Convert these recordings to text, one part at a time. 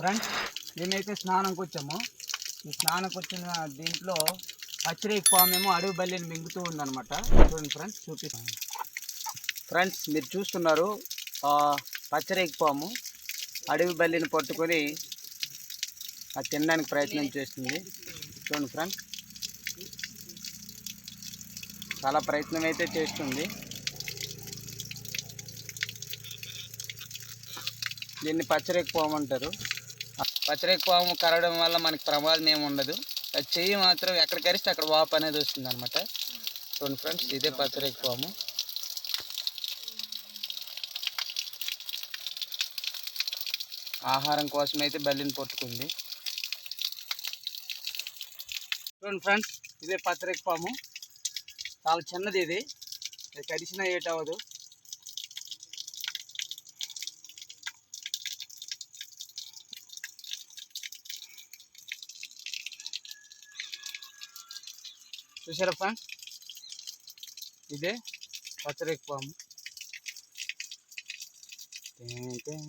Friends మేమైతే స్నానంకి వచ్చాము ఈ స్నానంకి వచ్చిన దీంట్లో పచ్చిరేకి పాము ఏమో అడవి బల్లిని మింగుతూ ఉందన్నమాట. చూడండి ఫ్రెండ్స్ చూపిస్తాను ఫ్రెండ్స్ మీరు చూస్తున్నారు పచ్చరేకి పాము అడవి బల్లిని పట్టుకొని అది తినడానికి ప్రయత్నం చేస్తుంది. చూడండి ఫ్రెండ్స్ చాలా ప్రయత్నం అయితే చేస్తుంది. దీన్ని పచ్చరేకి పోమంటారు అంటారు పచ్చరేకి పాము కరవడం వల్ల మనకి ప్రమాదం ఏమి ఉండదు. అది చెయ్యి మాత్రం ఎక్కడ కరిస్తే అక్కడ వాపు అనేది వస్తుంది అనమాట చూడండి ఫ్రెండ్స్ ఇదే పచ్చరేకి పాము ఆహారం కోసం అయితే బల్లిని పట్టుకుంది. చూడండి ఫ్రెండ్స్ ఇదే పచ్చరేకి పాము చాలా చిన్నది ఇది. ఇది కరిచినా ఏటవదు చూసారా ఫ్రెండ్స్ ఇదే పచ్చరేకి పాము టేం టేం.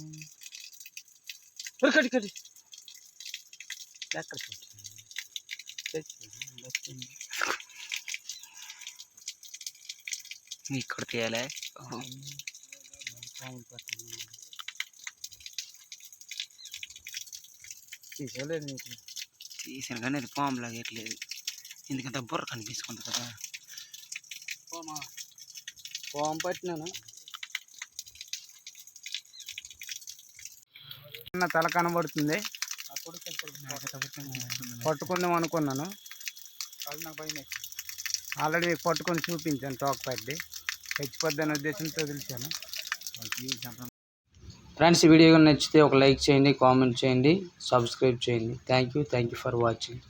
ఒరే, కడి కడి ఎక్కడ పెట్టాను? తెచ్చాను, వచ్చింది. ఇక్కడ తీయాలి పాములు పట్టాను తీసుకోలేదు నీకు తీసాను కానీ అది పాము లాగట్లేదు ఎందుకంటే బుర్ర కనిపిస్తుంది కదా. పామా. పాము పట్టినాను. చిన్న తల కనబడుతుంది. పట్టుకుందాం. అనుకున్నాను. ఆల్రెడీ పట్టుకొని చూపించాను తోక పట్టి చచ్చిపోద్ది అనే ఉద్దేశంతో పిలిచాను. ఫ్రెండ్స్ ఈ వీడియో నచ్చితే ఒక లైక్ చేయండి కామెంట్ చేయండి సబ్స్క్రైబ్ చేయండి. Thank you thank you for watching